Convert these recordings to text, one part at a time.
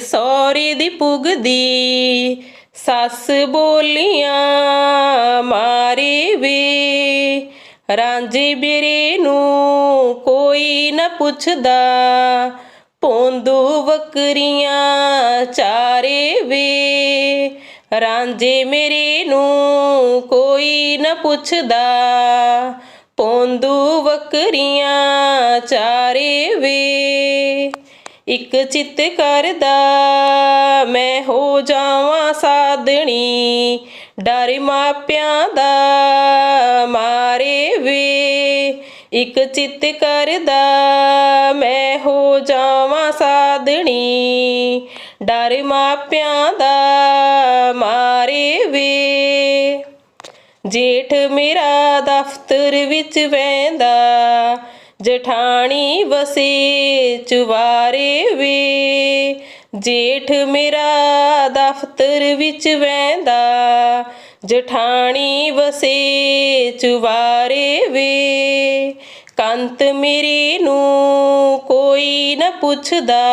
Sorry ਦੀ ਪੁਗਦੀ, ਸੱਸ ਬੋਲੀਆਂ ਮਾਰੇ ਵੇ। ਰਾਂਝੇ ਬਿਰੇ ਨੂੰ ਕੋਈ ਨਾ ਪੁੱਛਦਾ, ਪੋਂਦੂ ਬੱਕਰੀਆਂ ਚਾਰੇ ਵੇ। ਰਾਂਝੇ ਮੇਰੇ ਨੂੰ ਕੋਈ ਨਾ ਪੁੱਛਦਾ, ਪੋਂਦੂ ਬੱਕਰੀਆਂ ਚਾਰੇ ਵੇ। ਇੱਕ ਚਿੱਤ ਕਰਦਾ, ਮੈਂ ਹੋ ਜਾਵਾਂ ਸਾਧਣੀ। ਡਰ ਮਾਪਿਆਂ ਦਾ ਮਾਰੇ ਵੇ। ਇੱਕ ਚਿੱਤ ਕਰਦਾ, ਮੈਂ ਹੋ ਜਾਵਾਂ ਸਾਧਣੀ। ਡਰ ਮਾਪਿਆਂ ਦਾ ਮਾਰੇ ਵੇ। ਜੇਠ ਮੇਰਾ ਦਫ਼ਤਰ ਵਿੱਚ ਵੈਂਦਾ ਜਠਾਣੀ ਵਸੇ ਚੁਵਾਰੇ ਵੇ। ਜੇਠ ਮੇਰਾ ਦਫ਼ਤਰ ਵਿੱਚ ਵੈਂਦਾ ਜਠਾਣੀ ਵਸੇ ਚੁਵਾਰੇ ਵੇ। ਕੰਤ ਮੇਰੇ ਨੂੰ ਕੋਈ ਨਾ ਪੁੱਛਦਾ,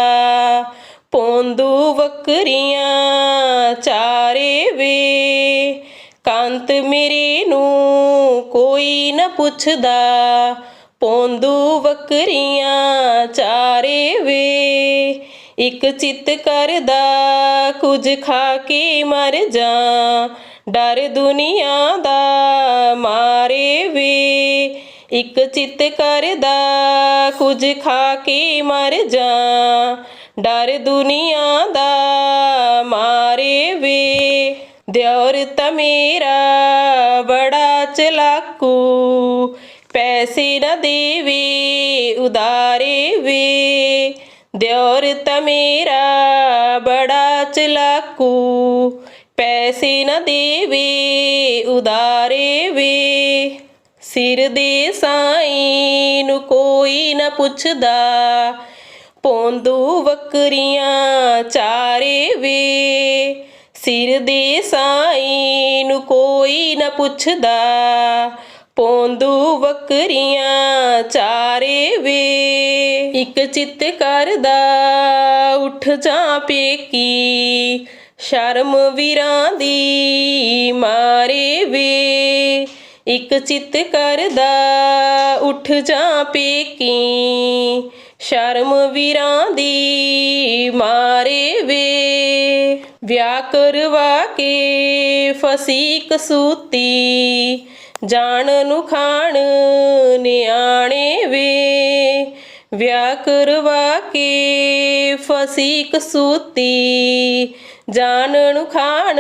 ਪੋਂਦੂ ਵਕਰੀਆਂ ਚਾਰੇ ਵੇ। ਕੰਤ ਮੇਰੇ ਨੂੰ ਕੋਈ ਨਾ ਪੁੱਛਦਾ ਪੌਂਦੂ ਬੱਕਰੀਆਂ ਚਾਰੇ ਵੇ। ਇੱਕ ਚਿੱਤ ਕਰਦਾ, ਕੁਝ ਖਾ ਕੇ ਮਰ ਜਾ। ਡਰ ਦੁਨੀਆ ਦਾ ਮਾਰੇ ਵੇ। ਇੱਕ ਚਿੱਤ ਕਰਦਾ, ਕੁਝ ਖਾ ਕੇ ਮਰ ਜਾ। ਡਰ ਦੁਨੀਆ ਦਾ ਮਾਰੇ ਵੇ। ਦਿਉਰ ਤਮੇਰਾ ਬੜਾ ਚਲਾਕੂ। ਪੈਸੇ ਨਾ ਦੇਵੇ ਉਦਾਰੇ ਵੇ। ਦਿਉਰ ਤਾਂ ਮੇਰਾ ਬੜਾ ਚਲਾਕੂ। ਪੈਸੇ ਨਾ ਦੇਵੇ ਉਦਾਰੇ ਵੇ। ਸਿਰ ਦੇ ਸਾਈਂ ਨੂੰ ਕੋਈ ਨਾ ਪੁੱਛਦਾ। ਪੌਂਦੂ ਬੱਕਰੀਆਂ ਚਾਰੇ ਵੇ। ਸਿਰ ਦੇ ਸਾਈਂ ਨੂੰ ਕੋਈ ਨਾ ਪੁੱਛਦਾ। ਪੌਂਦੂ ਬੱਕਰੀਆਂ ਚਾਰੇ ਵੇ। ਇੱਕ ਚਿੱਤ ਕਰਦਾ, ਉੱਠ ਜਾ ਪੇਕੀ। ਸ਼ਰਮ ਵੀਰਾਂ ਦੀ ਮਾਰੇ ਵੇ। ਇੱਕ ਚਿੱਤ ਕਰਦਾ, ਉੱਠ ਜਾ ਪੇਕੀ। ਸ਼ਰਮ ਵੀਰਾਂ ਦੀ ਮਾਰੇ ਵੇ। ਵਿਆਹ ਕਰਵਾ ਕੇ ਫਸੀ ਕਸੂਤੀ। ਜਾਣ ਨੂੰ ਖਾਣ ਨਿਆਣੇ ਵੇ, ਵਿਆਹ ਕਰਵਾ ਕੇ ਫਸੀ ਕਸੂਤੀ ਜਾਣ ਨੂੰ ਖਾਣ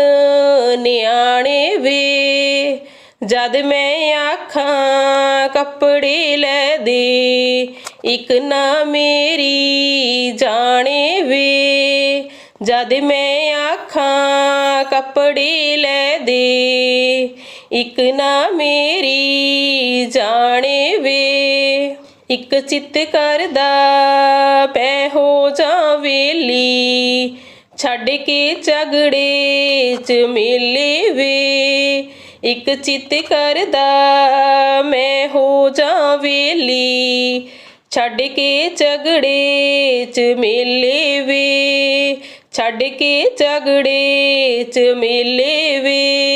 ਨਿਆਣੇ ਵੇ, ਜਦ ਮੈਂ ਆਖਾਂ ਕੱਪੜੇ ਲੈ ਦੇ, ਇੱਕ ਨਾ ਮੇਰੀ ਜਾਣੇ ਵੇ। ਜਦ ਮੈਂ ਆਖਾਂ ਕੱਪੜੇ ਲੈ ਦੇ ਇੱਕ ਨਾ ਮੇਰੀ ਜਾਣੇ ਵੇ, ਇੱਕ ਚਿੱਤ ਕਰਦਾ ਪੈ ਹੋ ਜਾ ਵੇਲੀ, ਛੱਡ ਕੇ ਝਗੜੇ ਚ ਮੇਲੇ ਵੇ, ਇੱਕ ਚਿੱਤ ਕਰਦਾ ਮੈਂ ਹੋ ਜਾ ਵੇਲੀ, ਛੱਡ ਕੇ ਝਗੜੇ ਚ ਮੇਲੇ ਵੇ, ਛੱਡ ਕੇ ਝਗੜੇ ਚ ਮੇਲੇ ਵੇ।